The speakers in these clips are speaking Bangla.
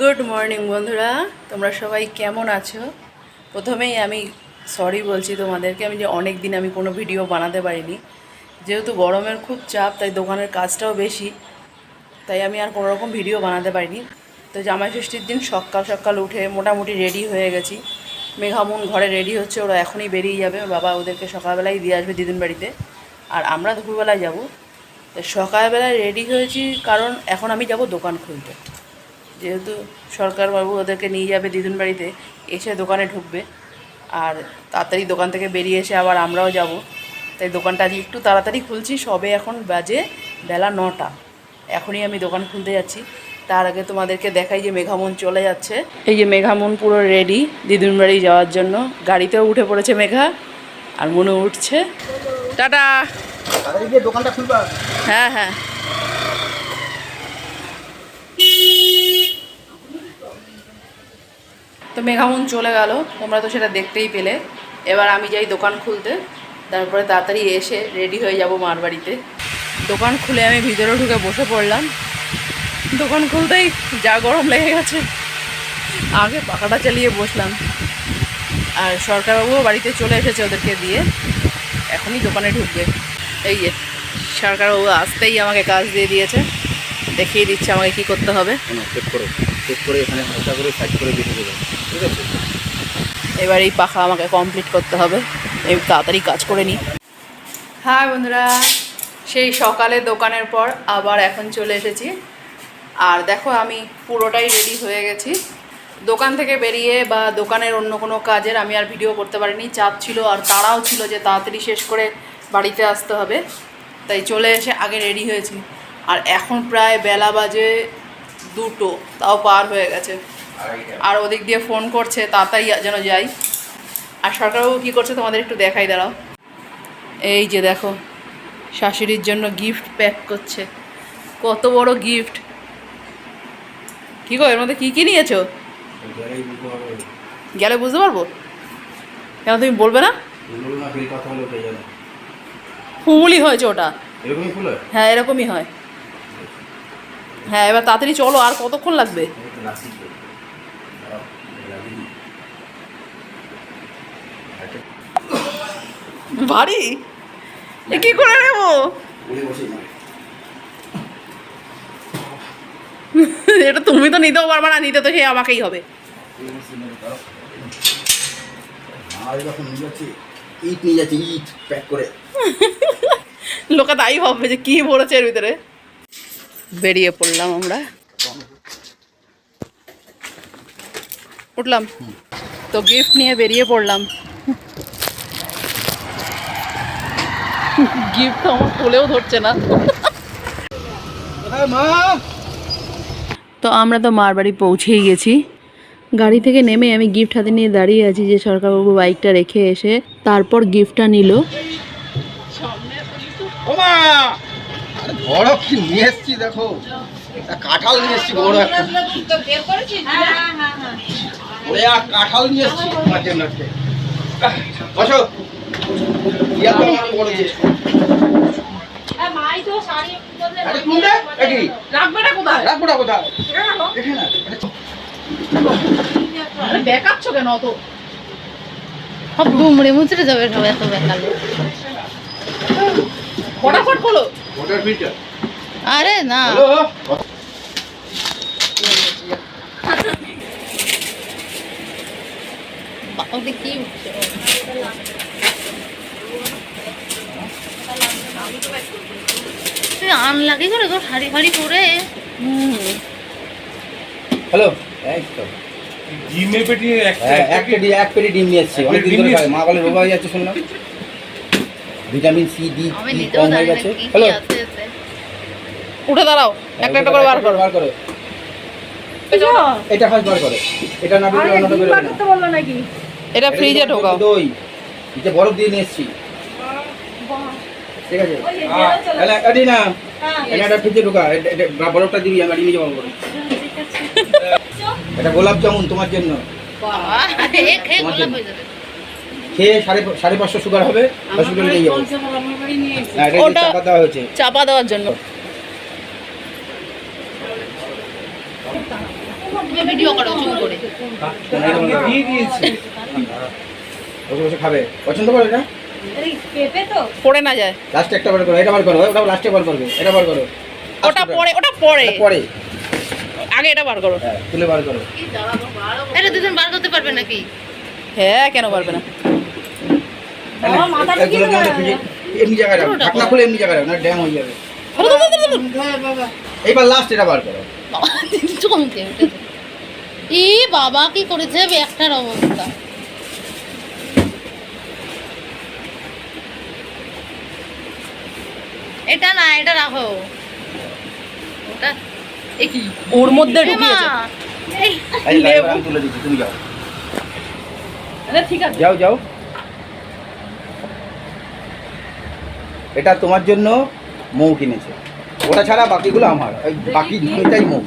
গুড মর্নিং বন্ধুরা। তোমরা সবাই কেমন আছো? প্রথমেই আমি সরি বলছি তোমাদেরকে, আমি যে অনেক দিন আমি কোনো ভিডিও বানাতে পারিনি। যেহেতু গরমের খুব চাপ, তাই দোকানের কাজটাও বেশি, তাই আমি আর কোনো রকম ভিডিও বানাতে পারিনি। তো জামাই ষষ্ঠীর দিন সকাল সকাল উঠে মোটামুটি রেডি হয়ে গেছি। মেঘামুন ঘরে রেডি হচ্ছে, ওরা এখনই বেরিয়ে যাবে। বাবা ওদেরকে সকালবেলায় দিয়ে আসবে দিদিন বাড়িতে। আর আমরা দুপুরবেলায় যাব। তো সকালবেলায় রেডি হয়েছি, কারণ এখন আমি যাব দোকান খুলতে। যেহেতু সরকারবাবু ওদেরকে নিয়ে যাবে দিদুন বাড়িতে এসে দোকানে ঢুকবে। আর তাড়াতাড়ি দোকান থেকে বেরিয়ে এসে আবার আমরাও যাব। তাই দোকানটা আজ একটু তাড়াতাড়ি খুলছি। সবে এখন বাজে বেলা নটা। এখনই আমি দোকান খুলতে যাচ্ছি। তার আগে তোমাদেরকে দেখাই যে মেঘামন চলে যাচ্ছে। এই যে মেঘামন পুরো রেডি দিদুন বাড়ি যাওয়ার জন্য। গাড়িতেও উঠে পড়েছে মেঘা। আর মনে উঠছে। টাটা। দোকানটা খুলবা। হ্যাঁ হ্যাঁ। তো মেঘামুন চলে গেল, তোমরা তো সেটা দেখতেই পেলে। এবার আমি যাই দোকান খুলতে, তারপরে তাড়াতাড়ি এসে রেডি হয়ে যাব মার বাড়িতে। দোকান খুলে আমি ভিতরে ঢুকে বসে পড়লাম। দোকান খুলতেই যা গরম লেগে গেছে, আগে পাখাটা চালিয়ে বসলাম। আর সরকারবাবুও বাড়িতে চলে এসেছে ওদেরকে দিয়ে, এখনই দোকানে ঢুকবে। এই যে, সরকারবাবু আসতেই আমাকে কাজ দিয়ে দিয়েছে। দেখিয়ে দিচ্ছে আমাকে কি করতে হবে? চেক করো। চেক করে এখানে হালকা করে সাইড করে বেরিয়ে দেবে ঠিক আছে? এবার এই পাখা আমাকে কমপ্লিট করতে হবে। এই তাড়াতাড়ি কাজ করে নিই হ্যাঁ বন্ধুরা সেই সকালে দোকানের পর আবার এখন চলে এসেছি। আর দেখো আমি পুরোটাই রেডি হয়ে গেছি। দোকান থেকে বেরিয়ে বা দোকানের অন্য কোনো কাজের আমি আর ভিডিও করতে পারিনি। চাপ ছিল আর তাড়াও ছিল যে তাড়াতাড়ি শেষ করে বাড়িতে আসতে হবে। তাই চলে এসে আগে রেডি হয়েছি। আর এখন প্রায় বেলা বাজে দুটো তাও পার হয়ে গেছে। আর ওদিক দিয়ে ফোন করছে তাড়াতাড়ি যেন যাই। আর সরকারবাবু কী করছে তোমাদের একটু দেখাই দাঁড়াও। এই যে দেখো শাশুড়ির জন্য গিফট প্যাক করছে। কত বড় গিফট কী গো এর মধ্যে কী কী নিয়েছো? গেলে বুঝতে পারব? কেন তুমি বলবে না? ফুমুলি হয়েছে ওটা। হ্যাঁ এরকমই হয়। হ্যাঁ এবার তাড়াতাড়ি চলো আর কতক্ষণ লাগবে? ভারী এ কি করে নেব এটা তুমি তো নিতেও পারবে না নিতে তো সে আমাকেই হবে। আর যখন নিয়ে যাচ্ছি ইট নিয়ে যাচ্ছি ইট প্যাক করে। লোকে তাই ভাববে যে কি পড়েছে এর ভিতরে। বেরিয়ে পড়লাম আমরা। উঠলাম। তো গিফট নিয়ে বেরিয়ে পড়লাম। গিফট আমার খুলেও ধরছে না। তো আমরা তো মার বাড়ি পৌঁছেই গেছি। গাড়ি থেকে নেমে আমি গিফট হাতে নিয়ে দাঁড়িয়ে আছি যে সরকারবাবু বাইকটা রেখে এসে তারপর গিফটটা নিল। আরে বড় কি নিয়ে এসছি দেখো? কাঁঠাল নিয়ে এসছি বড় একটা। ওরে আর কাঁঠাল নিয়ে এসছি জন্য আজকে। বসো। বড় জিনিস। কেন অত সব গুমড়ে মুচড়ে যাবে সব এত বেকালে ফটাফট খোলো ভোটার ফিল্টার। আরে না। হ্যালো? ওটা কি উঠছে তুই আনলাকি করে গো শাড়ি ফাড়ি পরে। হ্যালো এই তো। ডিমের পেটি এক পেটি এক পেটি ডিম নিয়ে এসছি। অনেক দিন ডিম ধরে মা বলে রোগা হয়ে যাচ্ছে শুনলাম। ভিটামিন সি ডি কম হয়ে গেছে। হ্যালো? উঠে দাঁড়াও একটা একটা করে বার করো। বার করে। এটা ফার্স্ট বার করে। এটা না বেরোলে অন্যটা বেরোবে না। এটা ফ্রিজে ঢোকাও। দই। এটা বরফ দিয়ে নিয়ে এসছি। ঠিক আছে? তাহলে এটি না এটা একটা ফ্রিজে ঢোকা। এটা- এটা বরফটা দিবি আমি এটি নিয়ে যাব করে এটা গোলাপ জামুন তোমার জন্য। বাবা, এ খেয়ে গোলাপ হয়ে যাবে। খেয়ে সাড়ে সাড়ে পাঁচশো সুগার হবে হসপিটালে নিয়ে যাব না চাপা দেওয়া হয়েছে। চাপা দেওয়ার জন্য। তুমি ভিডিও করো চুপ করে। দিয়ে দিয়েছে। বসে বসে খাবে। পছন্দ করে এটা পড়ে না যায়। লাস্টে একটা বার করো এটা বার করো ওটা লাস্টে বার করবে এটা বার করো। ওটা পরে ওটা পরে। পরে। আগে এটা বার করো। হ্যাঁ তুলে বার করো। এটা দুজন বার করতে পারবে নাকি? হ্যাঁ কেন পারবে না এগুলো দিয়ে আমাদের ফ্রিজে এমনি জায়গায় রাখো ঢাকনা খুলে এমনি জায়গায় রাখো না ড্যাম হয়ে যাবে। এইবার লাস্ট এটা বার করো। বাবা, চমকে উঠেছে। বাবা কি করেছে? একটার অবস্থা। এটা না এটা রাখো। ওটা এ কি? ওর মধ্যে ঢুকিয়েছে এই, তুলে দিচ্ছি তুমি যাও। আরে ঠিক আছে। যাও যাও। এটা তোমার জন্য মৌ কিনেছে। ওটা ছাড়া বাকিগুলো আমার। বাকি দুটোটাই মৌ।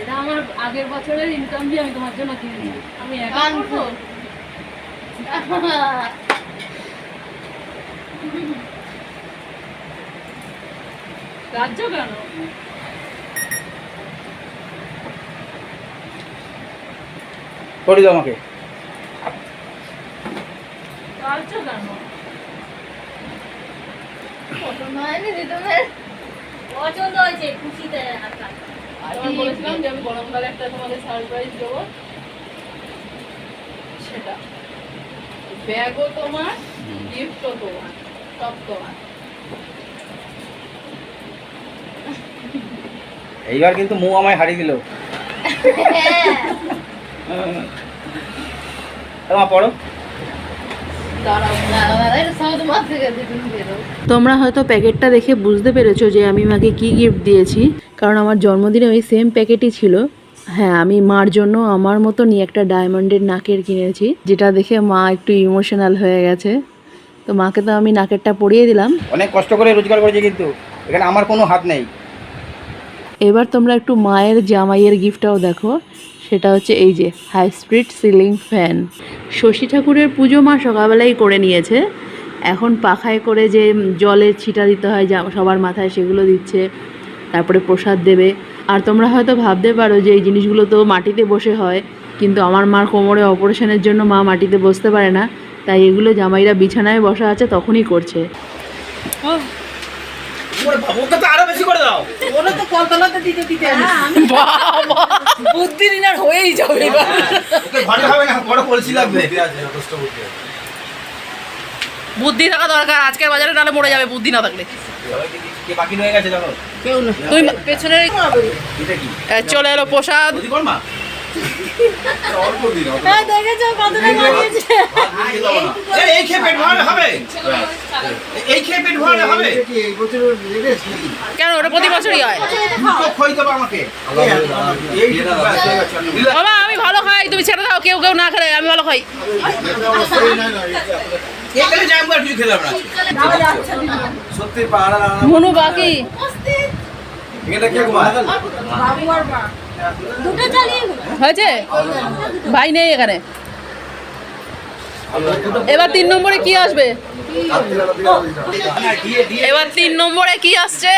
এটা আমার আগের বছরের ইনকাম দিয়ে আমি তোমার জন্য কিনেছি। আমি একা করব? রাজ্য কেন? করে দাও আমাকে। পছন্দ হয়েছে খুশিতে আমি বলেছিলাম যে আমি গরমকালে একটা তোমাদের সারপ্রাইজ দেবো। সেটা। ব্যাগও তোমার গিফটও তোমার সব তোমার। এইবার কিন্তু মৌ আমায় হারিয়ে দিল। পড়ো। তোমরা হয়তো প্যাকেটটা দেখে বুঝতে পেরেছ যে আমি মাকে কি গিফট দিয়েছি কারণ আমার জন্মদিনে ওই সেম প্যাকেটই ছিল। হ্যাঁ আমি মার জন্য আমার মতনই একটা ডায়মন্ডের নাকের কিনেছি যেটা দেখে মা একটু ইমোশনাল হয়ে গেছে। তো মাকে তো আমি নাকেরটা পরিয়ে দিলাম। অনেক কষ্ট করে রোজগার করেছে কিন্তু এখানে আমার কোনো হাত নেই। এবার তোমরা একটু মায়ের জামাইয়ের গিফটটাও দেখো। সেটা হচ্ছে এই যে high speed ceiling fan Shashi ঠাকুরের পুজো মা সকালবেলাই করে নিয়েছে। এখন পাখায় করে যে জলের ছিটা দিতে হয়, যা সবার মাথায় সেগুলো দিচ্ছে, তারপরে প্রসাদ দেবে। আর তোমরা হয়তো ভাবতে পারো যে এই জিনিসগুলো তো মাটিতে বসে হয়, কিন্তু আমার মার কোমরে অপারেশনের জন্য মা মাটিতে বসতে পারে না। তাই এগুলো জামাইরা বিছানায় বসা আছে, তখনই করছে। ওটা তো আরও বেশি করে দাও। বাবা। বুদ্ধির ইনার হয়েই যাবে এবার। ঘরে হবে না বড় কলসি লাগবে। বুদ্ধি থাকা দরকার আজকের বাজারে নাহলে মরে যাবে বুদ্ধি না থাকলে। কে বাকি রয়ে গেছে জানো? তুই পেছনে চলে এলো প্রসাদ। হ্যাঁ দেখেছ কতটা বানিয়েছে এই এই খেয়ে পেট ভরালে হবে? এই খেয়ে পেট ভরালে হবে? কেন ওটা প্রতি বছরই হয়? বাবা আমি ভালো খাই তুমি ছেড়ে দাও কেউ কেউ না খেলে আমি ভালো খাই। সত্যি পাহাড়া মনু বাকি। এটা কে চালিয়ে হয়েছে? ভাই নেই এখানে। এবার তিন নম্বরে কি আসবে? এবার তিন নম্বরে কি আসছে?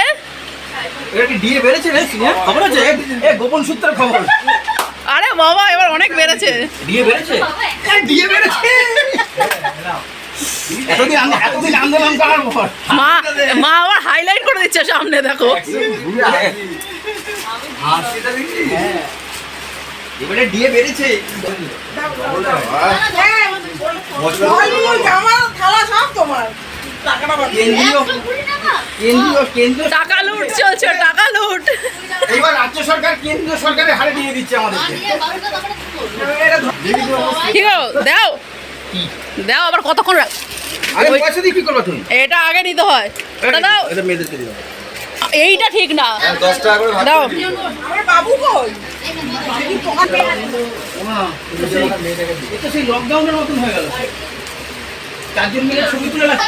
এটা কি দিয়ে বেড়েছে রে? সিনিয়র? খবর আছে? এ গোপন সূত্রের খবর। আরে বাবা এবার অনেক বেড়েছে। বেড়েছে? মা আবার হাইলাইট করে দিচ্ছে সামনে দেখো। এবারে বেড়েছে। কেন্দ্রীয় টাকা? লুট চলছে টাকা লুট। এবার রাজ্য সরকার কেন্দ্রীয় সরকারের হারে দিয়ে দিচ্ছে আমাদেরকে দাও। দাও আবার কতক্ষণ রাখ আরে পয়সা দিয়ে কি করবা তুমি? এটা আগে নিতে হয়। ওটা দাও। এটা মেয়েদেরকে দিও। এইটা ঠিক না। দশ টাকা করে দাও। হয়ে তুলে রাখছি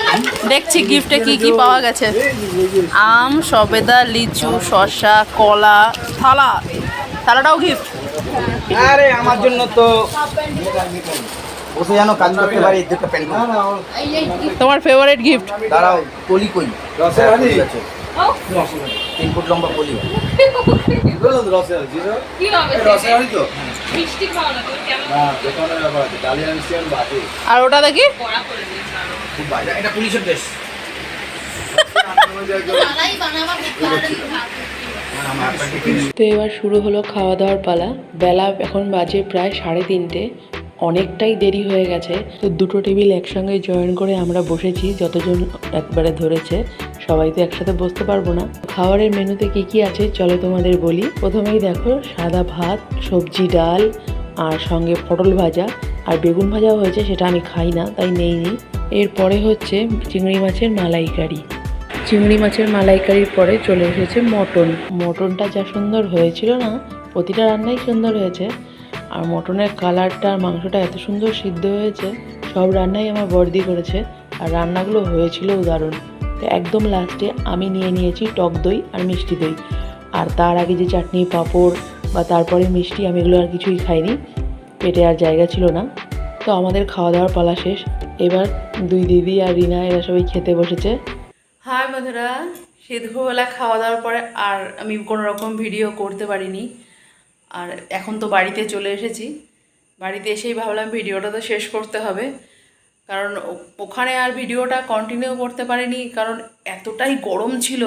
দেখছি গিফটে কি কি পাওয়া গেছে। আম সবেদা লিচু শসা কলা থালা। থালাটাও গিফট আরে আমার জন্য তো বসে যেন কাজ করতে পারি দুটো প্যান্ট এই এই তোমার ফেভারিট গিফট দাঁড়াও কলি কই? তিন ফুট লম্বা আর ওটা দেখি? এটা পুলিশের তো এবার শুরু হলো খাওয়া দাওয়ার পালা। বেলা এখন বাজে প্রায় সাড়ে তিনটে। অনেকটাই দেরি হয়ে গেছে। তো দুটো টেবিল একসঙ্গে জয়েন করে আমরা বসেছি যতজন একবারে ধরেছে। সবাই তো একসাথে বসতে পারব না। খাবারের মেনুতে কি কি আছে চলো তোমাদের বলি। প্রথমেই দেখো, সাদা ভাত, সবজি ডাল, আর সঙ্গে পটল ভাজা। আর বেগুন ভাজাও হয়েছে, সেটা আমি খাই না, তাই নেইনি এরপরে হচ্ছে চিংড়ি মাছের মালাইকারি। চিংড়ি মাছের মালাইকারির পরে চলে এসেছে মটন। মটনটা যা সুন্দর হয়েছিল না, প্রতিটা রান্নাই সুন্দর হয়েছে। আর মটনের কালারটা, আর মাংসটা এত সুন্দর সিদ্ধ হয়েছে, সব রান্নাই আমার বর্দি করেছে। আর রান্নাগুলো হয়েছিল দারুণ তো একদম লাস্টে আমি নিয়ে নিয়েছি টক দই আর মিষ্টি দই। আর তার আগে যে চাটনি, পাঁপড় বা তারপরে মিষ্টি আমি এগুলো আর কিছুই খাইনি। পেটে আর জায়গা ছিল না। তো আমাদের খাওয়া দাওয়ার পালা শেষ। এবার দুই দিদি আর রিনা এরা সবাই খেতে বসেছে। হাই বন্ধুরা সে দুপুরবেলা খাওয়া দাওয়ার পরে আর আমি কোনো রকম ভিডিও করতে পারিনি। আর এখন তো বাড়িতে চলে এসেছি। বাড়িতে এসেই ভাবলাম ভিডিওটা তো শেষ করতে হবে। কারণ ওখানে আর ভিডিওটা কন্টিনিউ করতে পারিনি, কারণ এতটাই গরম ছিল।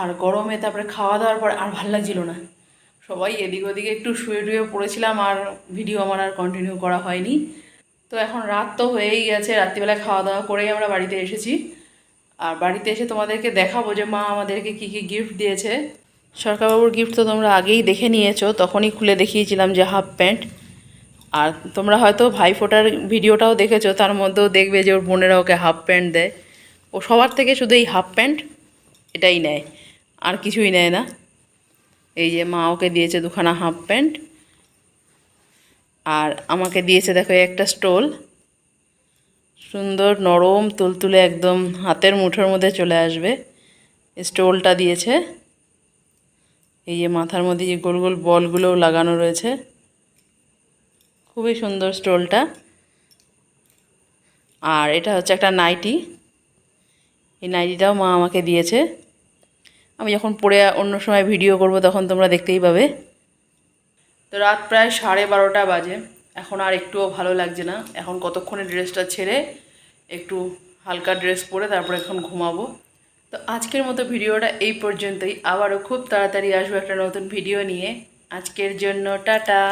আর গরমে তারপরে খাওয়া দাওয়ার পর আর ভালো লাগছিল না। সবাই এদিক ওদিকে একটু শুয়ে টুয়ে পড়েছিলাম আর ভিডিও আমার আর কন্টিনিউ করা হয়নি। তো এখন রাত তো হয়েই গেছে, রাত্রিবেলা খাওয়া দাওয়া করেই আমরা বাড়িতে এসেছি। আর বাড়িতে এসে তোমাদেরকে দেখাবো যে মা আমাদেরকে কি কি গিফট দিয়েছে। সরকারবাবুর গিফট তো তোমরা আগেই দেখে নিয়েছো, তখনই খুলে দেখিয়েছিলাম যে হাফ প্যান্ট আর তোমরা হয়তো ভাইফোঁটার ভিডিওটাও দেখেছ, তার মধ্যেও দেখবে যে ওর বোনেরা ওকে হাফ প্যান্ট দেয়। ও সবার থেকে শুধু এই হাফ প্যান্ট এটাই নেয়, আর কিছুই নেয় না। এই যে মা ওকে দিয়েছে দুখানা হাফ প্যান্ট আর আমাকে দিয়েছে দেখো একটা স্টোল। সুন্দর নরম তুলতুলে একদম হাতের মুঠোর মধ্যে চলে আসবে। স্টোলটা দিয়েছে। এই যে মাথার মধ্যে যে গোল গোল বলগুলোও লাগানো রয়েছে। খুবই সুন্দর স্টোলটা। আর এটা হচ্ছে একটা নাইটি। এই নাইটিটাও মা আমাকে দিয়েছে। আমি যখন পরে অন্য সময় ভিডিও করব তখন তোমরা দেখতেই পাবে। তো রাত প্রায় সাড়ে বারোটা বাজে। এখন আর একটুও ভালো লাগছে না। এখন কতক্ষণে ড্রেসটা ছেড়ে একটু হালকা ড্রেস পরে তারপরে এখন ঘুমাবো। তো আজকের মতো ভিডিওটা এই পর্যন্তই। আবারও খুব তাড়াতাড়ি আসব একটা নতুন ভিডিও নিয়ে। আজকের জন্য টাটা।